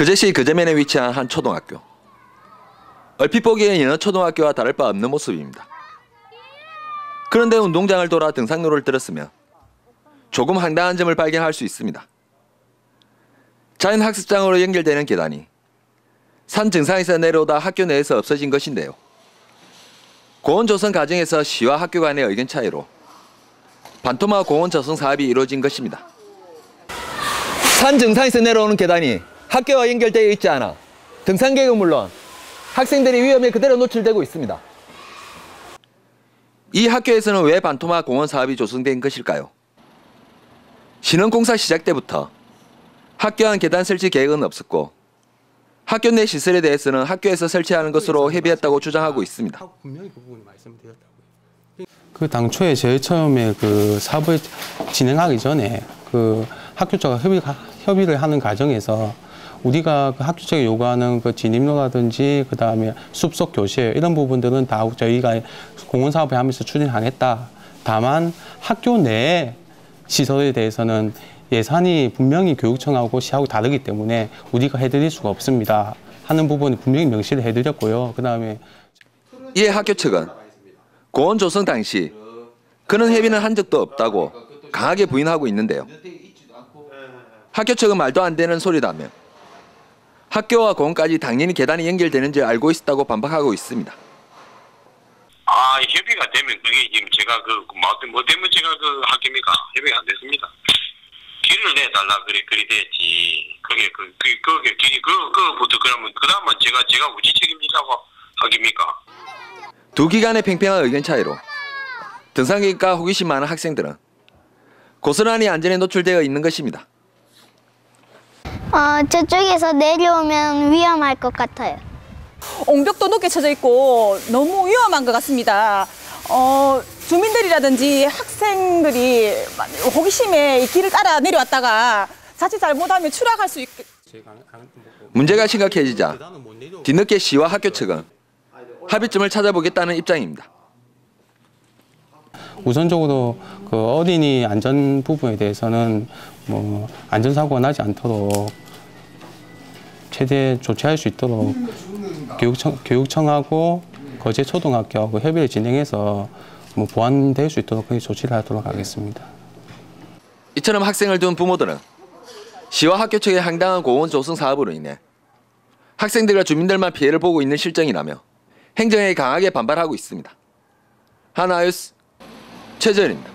그제시 그제면에 위치한 한 초등학교. 얼핏 여느 초등학교와 다를 바 없는 모습입니다. 그런데 운동장을 돌아 등산로를 들었으면 조금 황당한 점을 발견할 수 있습니다. 자연학습장으로 연결되는 계단이 산 정상에서 내려오다 학교 내에서 없어진 것인데요. 고원 조성 과정에서 시와 학교 간의 의견 차이로 반토막 고원 조성 사업이 이루어진 것입니다. 산 정상에서 내려오는 계단이 학교와 연결되어 있지 않아 등산객은 물론 학생들이 위험에 그대로 노출되고 있습니다. 이 학교에서는 왜 반토막 공원 사업이 조성된 것일까요? 신흥공사 시작 때부터 학교 안 계단 설치 계획은 없었고 학교 내 시설에 대해서는 학교에서 설치하는 것으로 협의했다고 주장하고 있습니다. 분명히 그 부분이 말씀드렸다고요. 그 당초에 제일 처음에 그 사업을 진행하기 전에 그 학교 쪽과 협의, 협의를 하는 과정에서 우리가 그 학교 쪽에 요구하는 그 진입로라든지 그 다음에 숲속 교실 이런 부분들은 다 저희가 공원 사업을 하면서 추진하겠다. 다만 학교 내 시설에 대해서는 예산이 분명히 교육청하고 시하고 다르기 때문에 우리가 해드릴 수가 없습니다. 하는 부분을 분명히 명시를 해드렸고요. 그 다음에 이에 학교 측은 고원 조성 당시 그런 협의는 한 적도 없다고 강하게 부인하고 있는데요. 학교 측은 말도 안 되는 소리다며 학교와 공원까지 당연히 계단이 연결되는 줄 알고 있었다고 반박하고 있습니다. 아 협의가 되면 그게 지금 제가 그 뭐, 뭐 때문에 제가 그 학교입니까 협의가 안 됐습니다. 길을 내달라 그래 그리 됐지. 그게 그, 그 그게 길이 그 그부터 그러면 그 다음은 제가 제가 우지 책임지라고 하깁니까? 두 기관의 팽팽한 의견 차이로 등산객과 호기심 많은 학생들은 고스란히 안전에 노출되어 있는 것입니다. 어, 저쪽에서 내려오면 위험할 것 같아요. 옹벽도 높게 쳐져 있고 너무 위험한 것 같습니다. 어, 주민들이라든지 학생들이 호기심에 이 길을 따라 내려왔다가 자칫 잘못하면 추락할 수 있. 문제가 심각해지자 뒤늦게 시와 학교 측은 합의점을 찾아보겠다는 입장입니다. 우선적으로 그 어린이 안전 부분에 대해서는 뭐 안전사고가 나지 않도록 최대 조치할 수 있도록 교육청, 교육청하고 거제 초등학교하고 협의를 진행해서 뭐 보완될 수 있도록 조치를 하도록 하겠습니다. 이처럼 학생을 둔 부모들은 시와 학교 측의 황당한 고원 조성 사업으로 인해 학생들과 주민들만 피해를 보고 있는 실정이라며 행정에 강하게 반발하고 있습니다. 하나유스 최재현입니다.